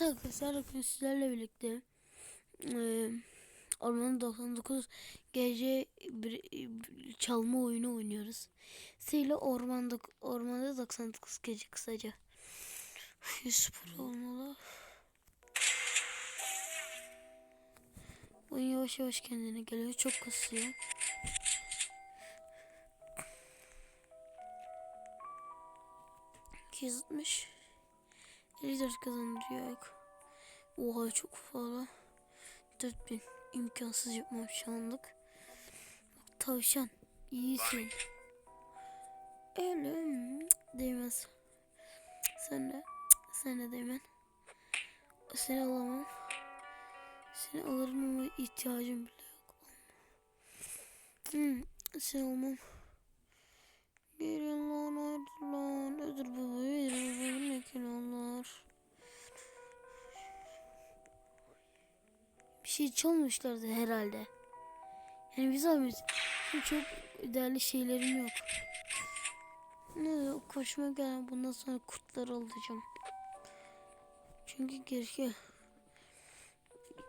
Arkadaşlar bugün sizlerle birlikte eee Ormanın 99 gece bir, bir çalma oyunu oynuyoruz. Siyle ormanda ormanda 99 gece kısaca. 100 pro olmalı. Oyun yavaş yavaş kendine geliyor. Çok kasıyor. %60 54 kazandırıyor yok. Oha çok fazla. 4000 imkansız yapmam şu anlık. Tavşan iyisin. Ölüm değmez. Sen de sen de değmen. Seni alamam. Seni alırım ama ihtiyacım bile yok. Hmm, seni almam. Gelin lan hadi lan. Ödür baba ödür baba ne kenarlar. Bir şey çalmışlardı herhalde. Yani biz abi çok değerli şeylerim yok. Ne koşma gelen bundan sonra kurtlar alacağım. Çünkü gerekiyor.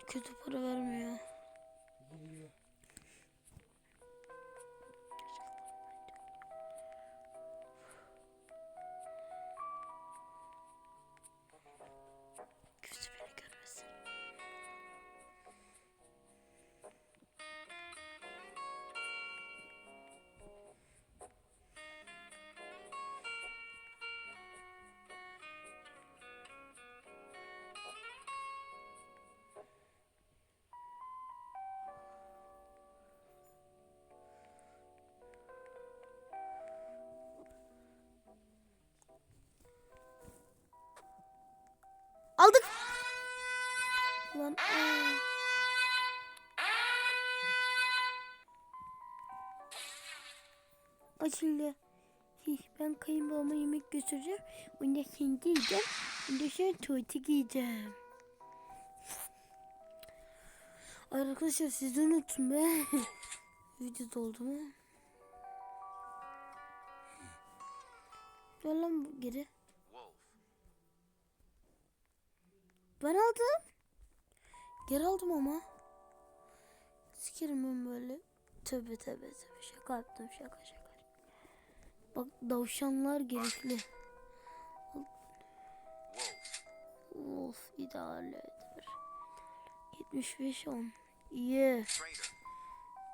Kötü para vermiyor. Açıldı. Ben kayınbabama yemek götüreceğim. Onda kendi yiyeceğim. Onda sen tuvalete giyeceğim. Arkadaşlar siz de unutun be. Video doldu mu? Gel lan geri. Ben aldım. Geri aldım ama. Sikerim ben böyle. Tövbe tövbe tövbe. Şaka yaptım şaka şaka. Bak davşanlar gerekli. Of ideal eder. 75 10. İyi.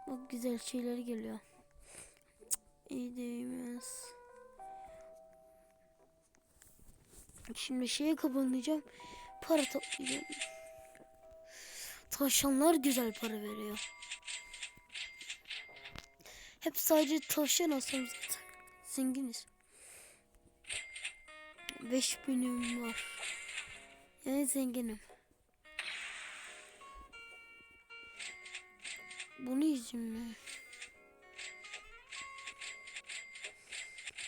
Bak güzel şeyler geliyor. İyi değmez. Şimdi şeye kapanacağım. Para toplayacağım. Tavşanlar güzel para veriyor. Hep sadece tavşan alsam zaten. Zenginiz. 5000'im var. Yani zenginim. Bunu yiyeceğim mi?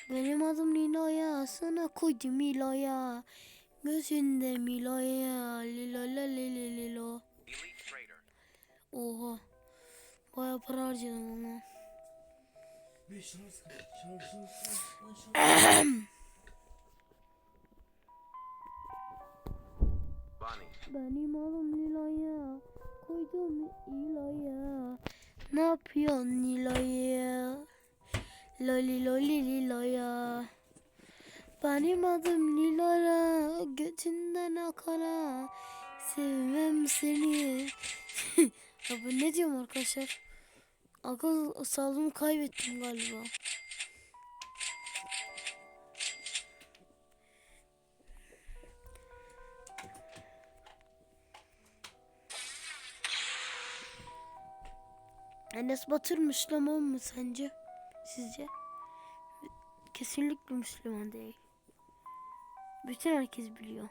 Benim adım Nilo'ya, sana koydum Milo'ya. Gözünde Milo'ya, Lilo la li li lilo. Oha. Baya para harcadım ama. Benim oğlum Nilo'ya, koydum Nilo'ya. Ne yapıyorsun Nilo'ya? Loli loli Nilo'ya. Benim adım Nilo'ya, götünden akara. Sevmem seni. ya ben ne diyorum arkadaşlar? Akıl sağlığımı kaybettim galiba. Enes Batur Müslüman mı sence? Sizce? Kesinlikle Müslüman değil. Bütün herkes biliyor.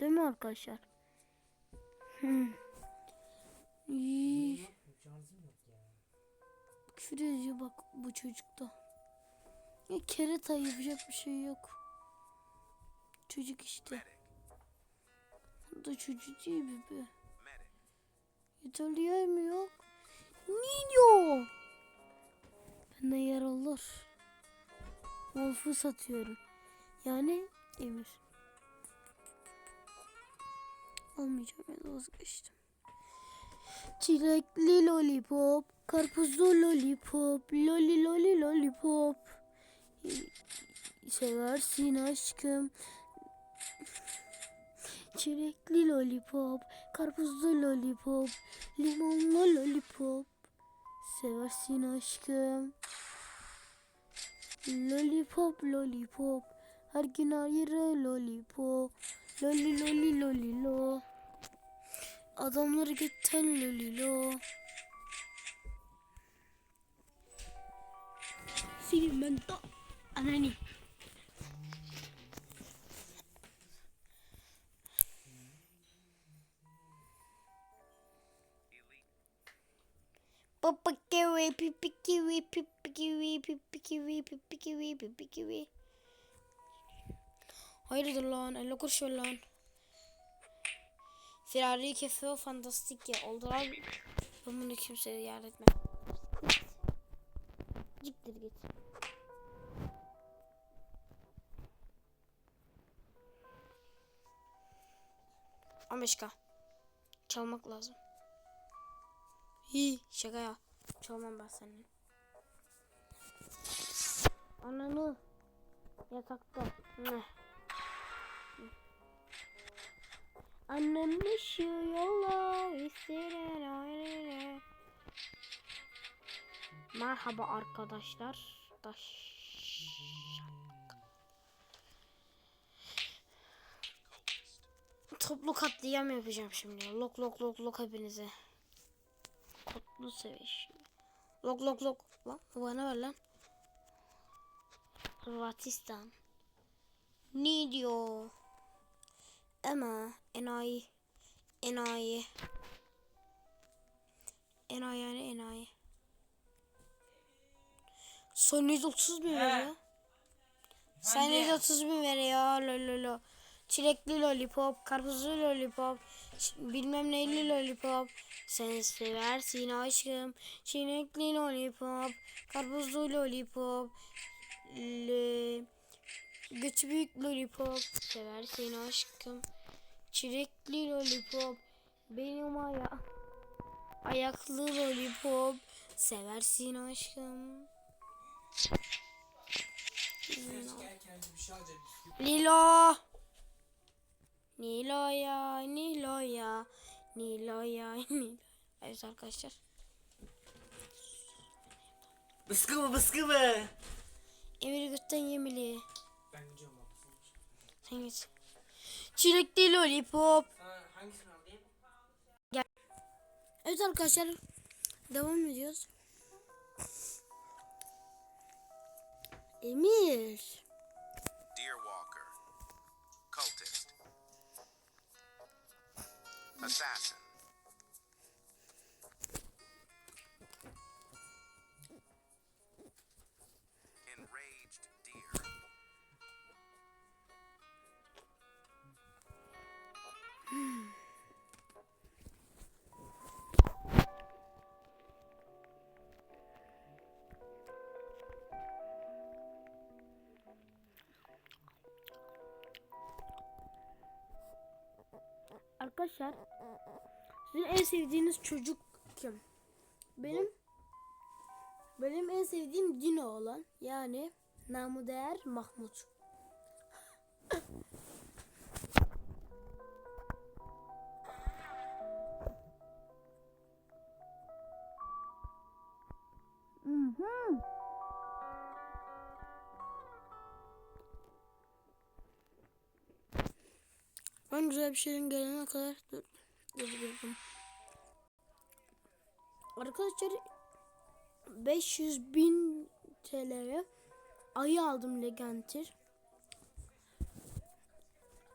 Değil mi arkadaşlar? Hmm. Küfür bak bu çocukta. Ya kerata yapacak bir şey yok. Çocuk işte. Bu da çocuk değil bebe. Yeterli yer mi yok? Nino! Bende yer olur. Wolf'u satıyorum. Yani Emir. almayacağım ya vazgeçtim. Çilekli lollipop, karpuzlu lollipop, loli loli lollipop. Seversin aşkım. Çilekli lollipop, karpuzlu lollipop, limonlu lollipop. Seversin aşkım. Lollipop, lollipop. Her gün ayrı lollipop. Loli loli loli lo. Adamları götten loli lo. Senin ben da anani. Papa kiwi, pipi kiwi, pipi kiwi, pipi kiwi, pipi kiwi, pipi kiwi. Hayırdır lan? 50 kuruş ver lan. Firari kefe fantastik ya. Oldu lan. Ben bunu kimseye yar etmem. Git. Gittir git. Ameşka. Çalmak lazım. Hi şaka ya. Çalmam ben seninle. Ananı yatakta. Ne? Annem isteyen ayrı. Merhaba arkadaşlar. Daş. Toplu katliam yapacağım şimdi. Lok lok lok lok hepinize. Kutlu seviş. Lok lok lok. Lan bana ver lan. Hırvatistan. Ne diyor? Ama enayi. Enayi. Enayi yani enayi. Son 130 bin veriyor. Sen 130 bin veriyor. Lololo. Çilekli lollipop, karpuzlu lollipop, bilmem neyli lollipop. Sen seversin aşkım. Çilekli lollipop, karpuzlu lollipop. Le... Götü büyük lollipop. Seversin aşkım. Çilekli lollipop. Benim aya ayaklı lollipop. Seversin aşkım. Gel kendine bir şey alacağım. bisküvi. Lilo. Nilo'ya, Nilo'ya, Nilo'ya, Nilo. Evet arkadaşlar. Bisküvi bisküvi. Emir götten yemeli. Ben gidiyorum. Sen git. Çilekli lollipop. Sana hangisini alayım? Evet arkadaşlar. Devam ediyoruz. Emir. Deer Walker, Cultist, Assassin, Arkadaşlar. Sizin en sevdiğiniz çocuk kim? Benim benim en sevdiğim Dino olan yani namı değer Mahmut. Ben güzel bir şeyin gelene kadar dur, durdurdum. Arkadaşlar 500 bin TL'ye ayı aldım Legentir.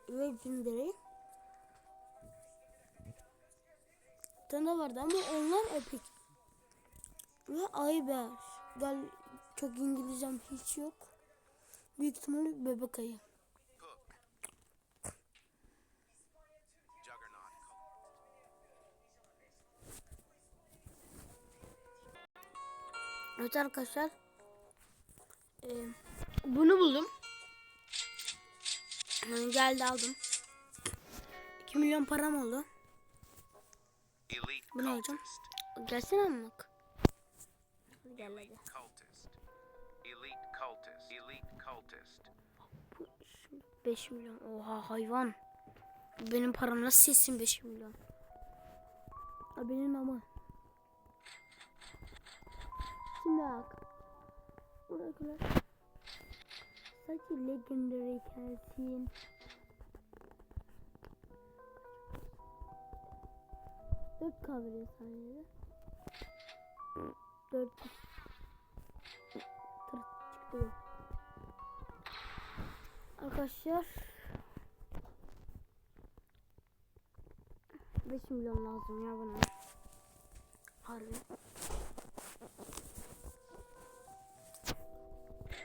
Legendary. Bir tane vardı ama onlar epic. Ve ayı bear. Gal çok İngilizcem hiç yok. Büyük ihtimalle bebek ayı. Evet arkadaşlar. Ee, bunu buldum. Yani geldi aldım. 2 milyon param oldu. Bu ne hocam? Gelsene amık. Gel hadi. Cultist. Elite cultist. Elite cultist. 5 milyon. Oha hayvan. Benim param nasıl silsin 5 milyon? Benim ama. Şimdi bak. Buradakiler. Sadece legendary gelsin. Dört kavga saniyede. Dört. Tır çıktı. Arkadaşlar 5 milyon lazım ya bana. Harbi.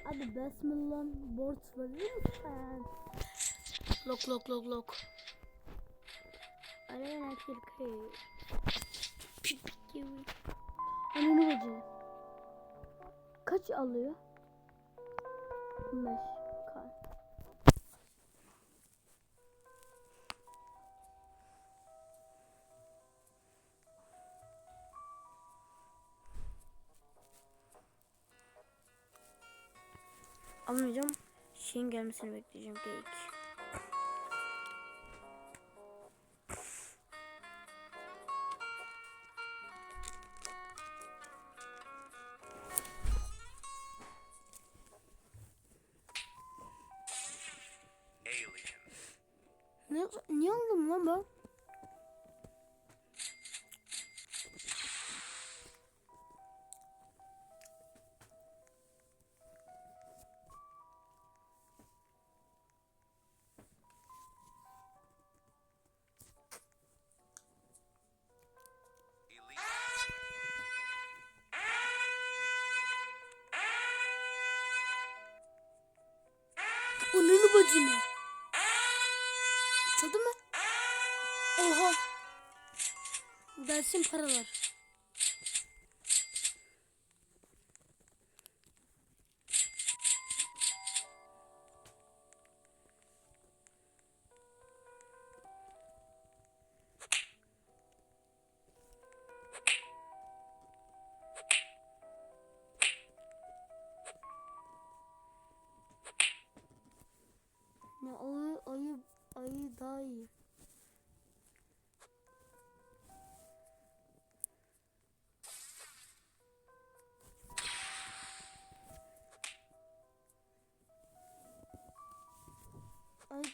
Abi 5 milyon borç verir misin? Lok lok lok lok. Arena kirkı. Pip pip gibi. Ananı bacı. Kaç alıyor? 5 Almayacağım. Şeyin gelmesini bekleyeceğim geyik. Ne, niye aldım lan ben? Ananı bacını. Uçadı mı? Oha. Gelsin paralar.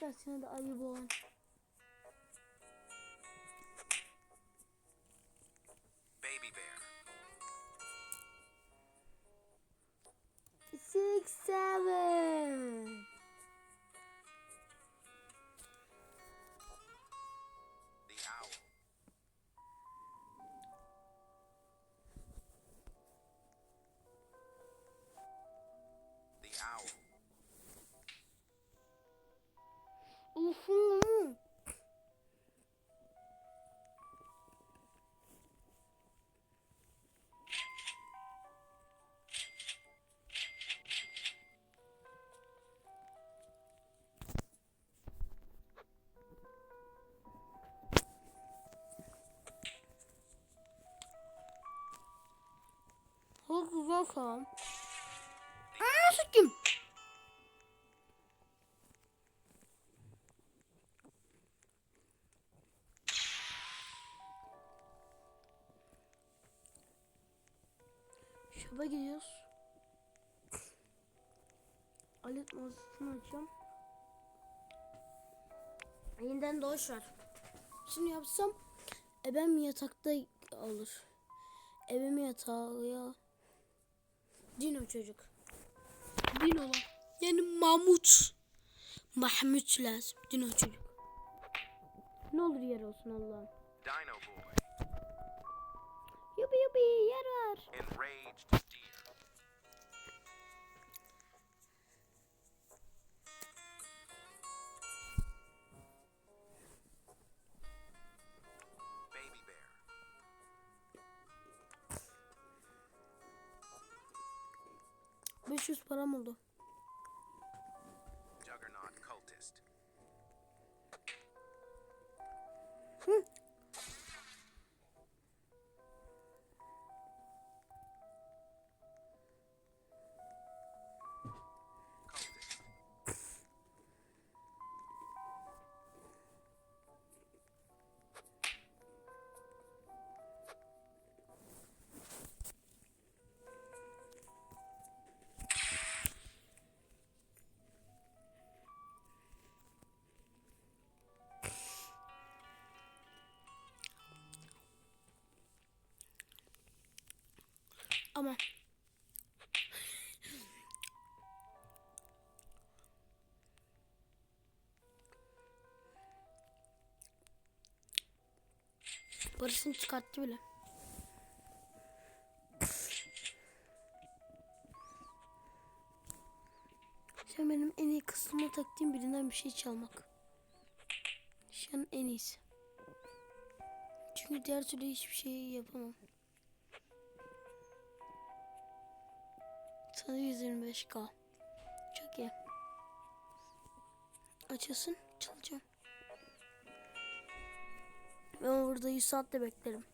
Ayı dersine de ayı Kan. Aa, sikim. Şaba gidiyoruz. Alet mağazasını açacağım. Yeniden doğuş var. Şimdi yapsam ebem yatakta alır. Ebem yatağı ya. Dino çocuk. Dino lan. Yani Mahmut. Mahmut lazım. Dino çocuk. Ne olur yer olsun Allah'ım. Dino boy. Yubi yubi yer var. 500 param oldu. Ama Barış'ın çıkarttı bile. Şu benim en iyi kısmıma taktığım birinden bir şey çalmak. Şu an en iyisi. Çünkü diğer türlü hiçbir şey yapamam. Sana 125k. Çok iyi. Açılsın çalacağım. Ben burada 100 saat de beklerim.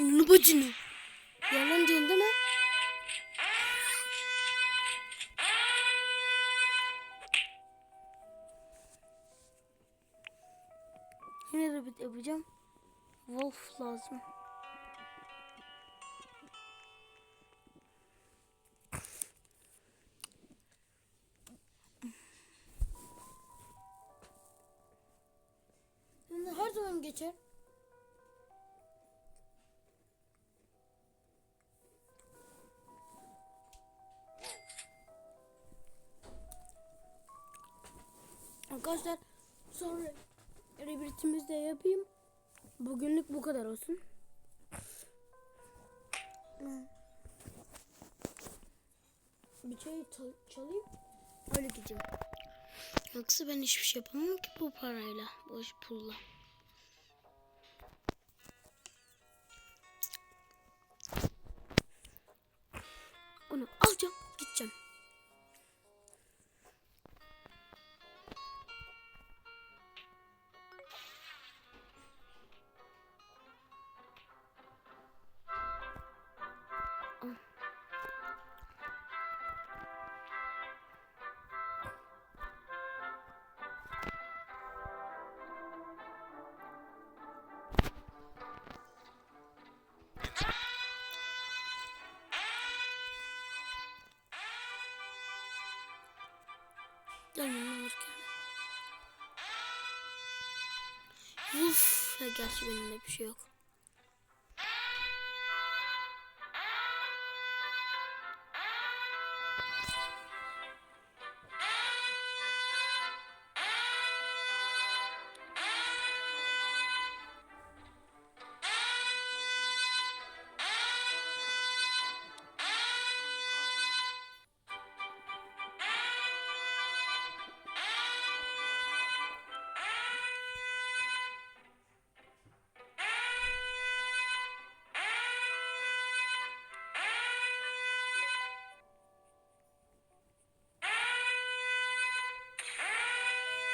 Ananı bacını. Yalan diyorsun değil mi? Yine rabbit yapacağım. Wolf lazım. Her zaman geçer. Arkadaşlar sonra rebirtimizi de yapayım. Bugünlük bu kadar olsun. Bir çay çal- çalayım. Öyle gideceğim. Yoksa ben hiçbir şey yapamam ki bu parayla. Boş pulla. Gelmeyin alırken. Uf, gerçi benim bir şey yok.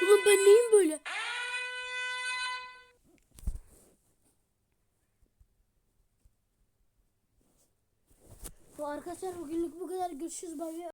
Ulan ben neyim böyle? Arkadaşlar bugünlük bu kadar. Görüşürüz. Bay bay.